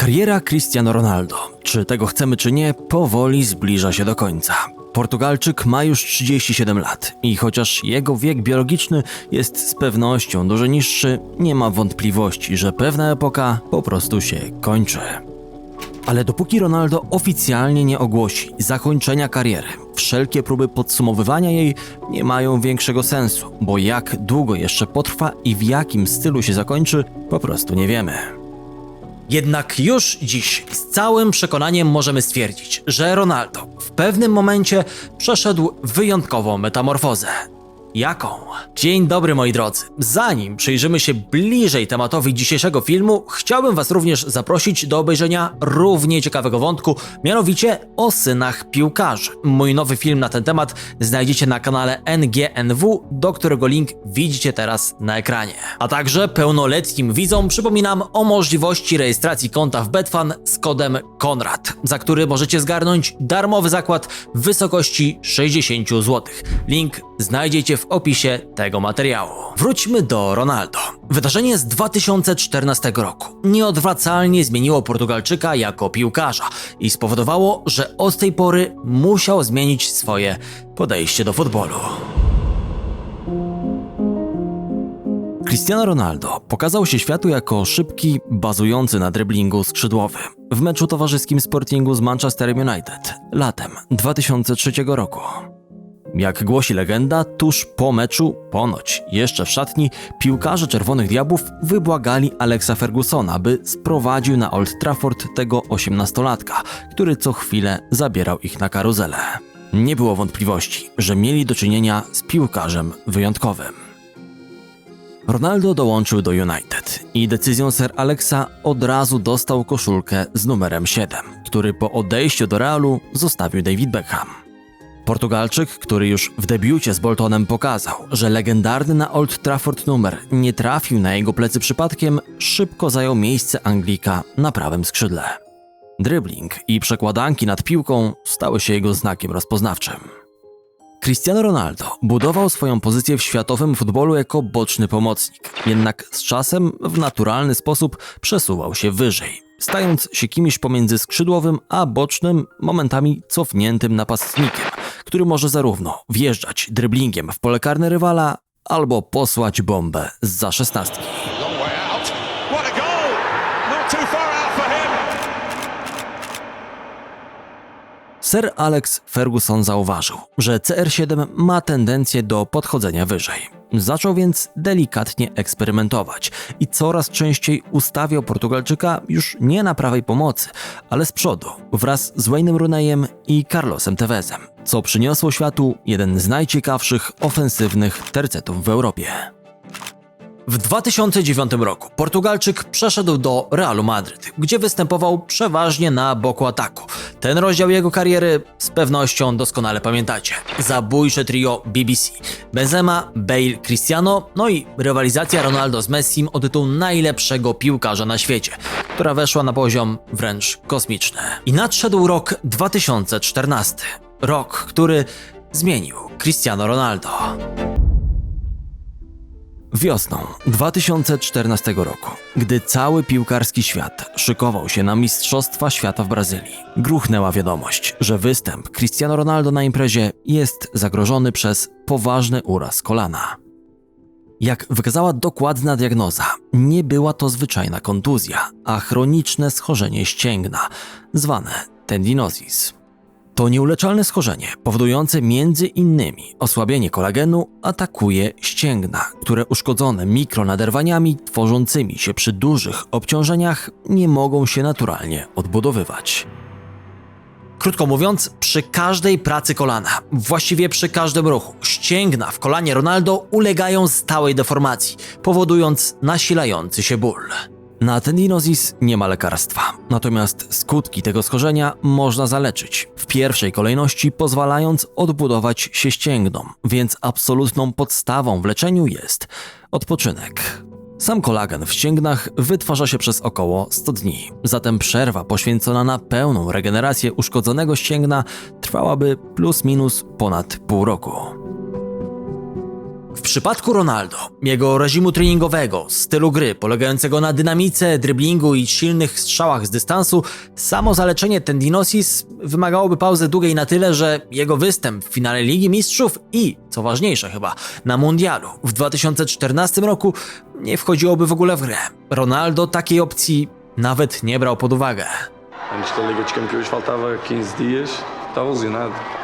Kariera Cristiano Ronaldo, czy tego chcemy czy nie, powoli zbliża się do końca. Portugalczyk ma już 37 lat i chociaż jego wiek biologiczny jest z pewnością dużo niższy, nie ma wątpliwości, że pewna epoka po prostu się kończy. Ale dopóki Ronaldo oficjalnie nie ogłosi zakończenia kariery, wszelkie próby podsumowywania jej nie mają większego sensu, bo jak długo jeszcze potrwa i w jakim stylu się zakończy, po prostu nie wiemy. Jednak już dziś z całym przekonaniem możemy stwierdzić, że Ronaldo w pewnym momencie przeszedł wyjątkową metamorfozę. Jaką? Dzień dobry moi drodzy. Zanim przyjrzymy się bliżej tematowi dzisiejszego filmu, chciałbym Was również zaprosić do obejrzenia równie ciekawego wątku, mianowicie o synach piłkarzy. Mój nowy film na ten temat znajdziecie na kanale NGNW, do którego link widzicie teraz na ekranie. A także pełnoletnim widzom przypominam o możliwości rejestracji konta w Betfan z kodem KONRAD, za który możecie zgarnąć darmowy zakład w wysokości 60 zł. Link znajdziecie w opisie tego materiału. Wróćmy do Ronaldo. Wydarzenie z 2014 roku nieodwracalnie zmieniło Portugalczyka jako piłkarza i spowodowało, że od tej pory musiał zmienić swoje podejście do futbolu. Cristiano Ronaldo pokazał się światu jako szybki, bazujący na driblingu skrzydłowy w meczu towarzyskim Sportingu z Manchester United latem 2003 roku. Jak głosi legenda, tuż po meczu, ponoć jeszcze w szatni, piłkarze Czerwonych Diabłów wybłagali Alexa Fergusona, by sprowadził na Old Trafford tego osiemnastolatka, który co chwilę zabierał ich na karuzelę. Nie było wątpliwości, że mieli do czynienia z piłkarzem wyjątkowym. Ronaldo dołączył do United i decyzją Sir Alexa od razu dostał koszulkę z numerem 7, który po odejściu do Realu zostawił David Beckham. Portugalczyk, który już w debiucie z Boltonem pokazał, że legendarny na Old Trafford numer nie trafił na jego plecy przypadkiem, szybko zajął miejsce Anglika na prawym skrzydle. Dribbling i przekładanki nad piłką stały się jego znakiem rozpoznawczym. Cristiano Ronaldo budował swoją pozycję w światowym futbolu jako boczny pomocnik, jednak z czasem w naturalny sposób przesuwał się wyżej, stając się kimś pomiędzy skrzydłowym a bocznym, momentami cofniętym napastnikiem, który może zarówno wjeżdżać dryblingiem w pole karne rywala, albo posłać bombę z za szesnastki. Sir Alex Ferguson zauważył, że CR7 ma tendencję do podchodzenia wyżej. Zaczął więc delikatnie eksperymentować i coraz częściej ustawiał Portugalczyka już nie na prawej pomocy, ale z przodu, wraz z Wayne'em Rooneyem i Carlosem Tevezem, co przyniosło światu jeden z najciekawszych ofensywnych tercetów w Europie. W 2009 roku Portugalczyk przeszedł do Realu Madryt, gdzie występował przeważnie na boku ataku. Ten rozdział jego kariery z pewnością doskonale pamiętacie. Zabójcze trio BBC. Benzema, Bale, Cristiano, no i rywalizacja Ronaldo z Messim o tytuł najlepszego piłkarza na świecie, która weszła na poziom wręcz kosmiczny. I nadszedł rok 2014. Rok, który zmienił Cristiano Ronaldo. Wiosną 2014 roku, gdy cały piłkarski świat szykował się na Mistrzostwa Świata w Brazylii, gruchnęła wiadomość, że występ Cristiano Ronaldo na imprezie jest zagrożony przez poważny uraz kolana. Jak wykazała dokładna diagnoza, nie była to zwyczajna kontuzja, a chroniczne schorzenie ścięgna, zwane tendinosis. To nieuleczalne schorzenie, powodujące między innymi osłabienie kolagenu, atakuje ścięgna, które uszkodzone mikronaderwaniami tworzącymi się przy dużych obciążeniach nie mogą się naturalnie odbudowywać. Krótko mówiąc, przy każdej pracy kolana, właściwie przy każdym ruchu, ścięgna w kolanie Ronaldo ulegają stałej deformacji, powodując nasilający się ból. Na tendinosis nie ma lekarstwa, natomiast skutki tego schorzenia można zaleczyć, pierwszej kolejności pozwalając odbudować się ścięgnom, więc absolutną podstawą w leczeniu jest odpoczynek. Sam kolagen w ścięgnach wytwarza się przez około 100 dni, zatem przerwa poświęcona na pełną regenerację uszkodzonego ścięgna trwałaby plus minus ponad pół roku. W przypadku Ronaldo, jego reżimu treningowego, stylu gry polegającego na dynamice, driblingu i silnych strzałach z dystansu, samo zaleczenie tendinosis wymagałoby pauzy długiej na tyle, że jego występ w finale Ligi Mistrzów i, co ważniejsze chyba, na Mundialu w 2014 roku nie wchodziłoby w ogóle w grę. Ronaldo takiej opcji nawet nie brał pod uwagę. Antes da Liga dos faltava 15 dias, estava lesionado.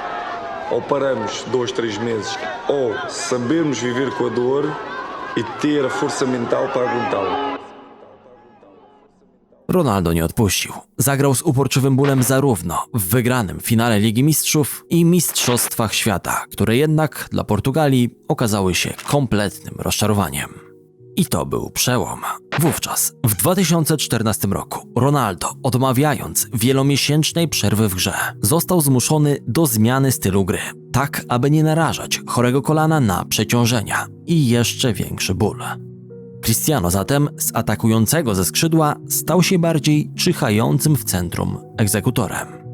Ou paramos dois, três meses, ou sabermos viver com a dor e ter força mental para aguentá-la. Ronaldo nie odpuścił. Zagrał z uporczywym bólem zarówno w wygranym finale Ligi Mistrzów i Mistrzostwach Świata, które jednak dla Portugalii okazały się kompletnym rozczarowaniem. I to był przełom. Wówczas, w 2014 roku, Ronaldo, odmawiając wielomiesięcznej przerwy w grze, został zmuszony do zmiany stylu gry, tak aby nie narażać chorego kolana na przeciążenia i jeszcze większy ból. Cristiano zatem z atakującego ze skrzydła stał się bardziej czyhającym w centrum egzekutorem.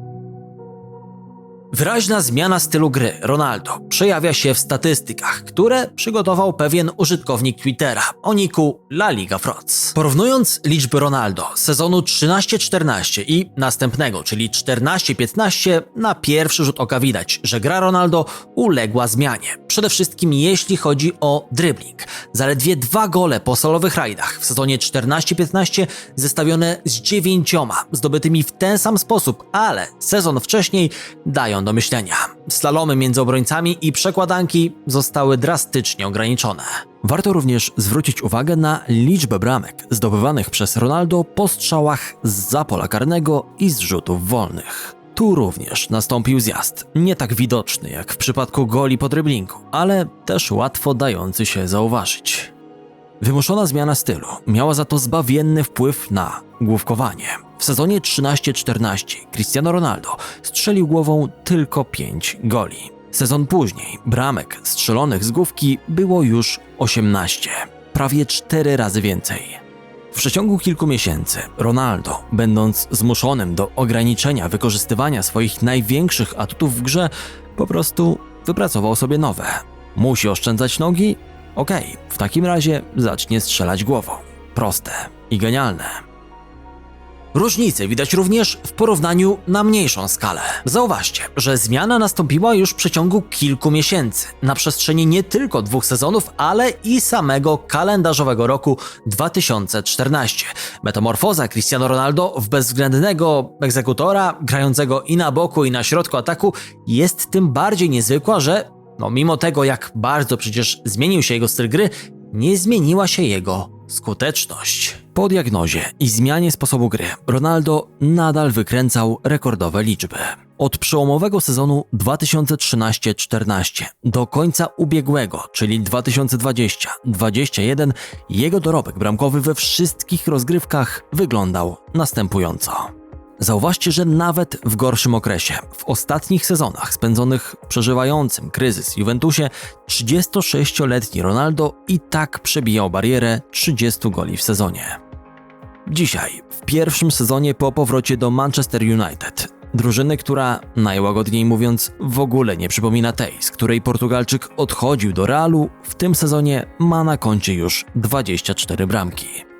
Wyraźna zmiana stylu gry Ronaldo przejawia się w statystykach, które przygotował pewien użytkownik Twittera o niku La Liga Froz. Porównując liczby Ronaldo sezonu 13-14 i następnego, czyli 14-15, na pierwszy rzut oka widać, że gra Ronaldo uległa zmianie. Przede wszystkim jeśli chodzi o dribbling. Zaledwie dwa gole po solowych rajdach w sezonie 14-15 zestawione z dziewięcioma zdobytymi w ten sam sposób, ale sezon wcześniej dają do myślenia. Slalomy między obrońcami i przekładanki zostały drastycznie ograniczone. Warto również zwrócić uwagę na liczbę bramek zdobywanych przez Ronaldo po strzałach z pola karnego i z rzutów wolnych. Tu również nastąpił zjazd, nie tak widoczny jak w przypadku goli po dryblingu, ale też łatwo dający się zauważyć. Wymuszona zmiana stylu miała za to zbawienny wpływ na główkowanie. W sezonie 13-14 Cristiano Ronaldo strzelił głową tylko 5 goli. Sezon później bramek strzelonych z główki było już 18, prawie 4 razy więcej. W przeciągu kilku miesięcy Ronaldo, będąc zmuszonym do ograniczenia wykorzystywania swoich największych atutów w grze, po prostu wypracował sobie nowe. Musi oszczędzać nogi? Okej, w takim razie zacznie strzelać głową. Proste i genialne. Różnice widać również w porównaniu na mniejszą skalę. Zauważcie, że zmiana nastąpiła już w przeciągu kilku miesięcy, na przestrzeni nie tylko dwóch sezonów, ale i samego kalendarzowego roku 2014. Metamorfoza Cristiano Ronaldo w bezwzględnego egzekutora, grającego i na boku, i na środku ataku, jest tym bardziej niezwykła, że no mimo tego, jak bardzo przecież zmienił się jego styl gry, nie zmieniła się jego skuteczność. Po diagnozie i zmianie sposobu gry, Ronaldo nadal wykręcał rekordowe liczby. Od przełomowego sezonu 2013-14 do końca ubiegłego, czyli 2020-21, jego dorobek bramkowy we wszystkich rozgrywkach wyglądał następująco. Zauważcie, że nawet w gorszym okresie, w ostatnich sezonach spędzonych przeżywającym kryzys Juventusie, 36-letni Ronaldo i tak przebijał barierę 30 goli w sezonie. Dzisiaj, w pierwszym sezonie po powrocie do Manchester United, drużyny, która najłagodniej mówiąc w ogóle nie przypomina tej, z której Portugalczyk odchodził do Realu, w tym sezonie ma na koncie już 24 bramki.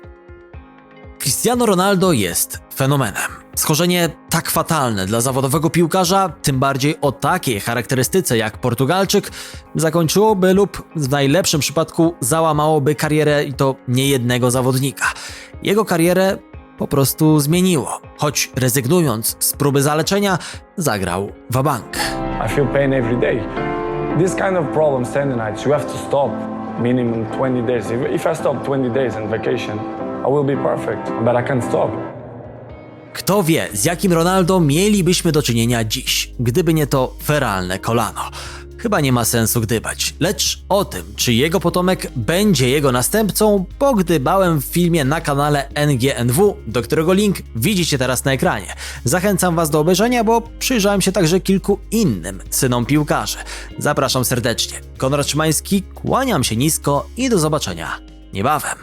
Cristiano Ronaldo jest fenomenem. Schorzenie tak fatalne dla zawodowego piłkarza, tym bardziej o takiej charakterystyce jak Portugalczyk, zakończyłoby lub w najlepszym przypadku załamałoby karierę i to niejednego zawodnika. Jego karierę po prostu zmieniło, choć rezygnując z próby zaleczenia, zagrał wabank. I feel pain every day. This kind of problems tendonitis, you have to stop minimum 20 days. If I stop 20 days on vacation, I will be perfect, but I can't stop. Kto wie, z jakim Ronaldo mielibyśmy do czynienia dziś, gdyby nie to feralne kolano. Chyba nie ma sensu gdybać, lecz o tym, czy jego potomek będzie jego następcą, pogdybałem w filmie na kanale NGNW, do którego link widzicie teraz na ekranie. Zachęcam Was do obejrzenia, bo przyjrzałem się także kilku innym synom piłkarzy. Zapraszam serdecznie. Konrad Szymański, kłaniam się nisko i do zobaczenia niebawem.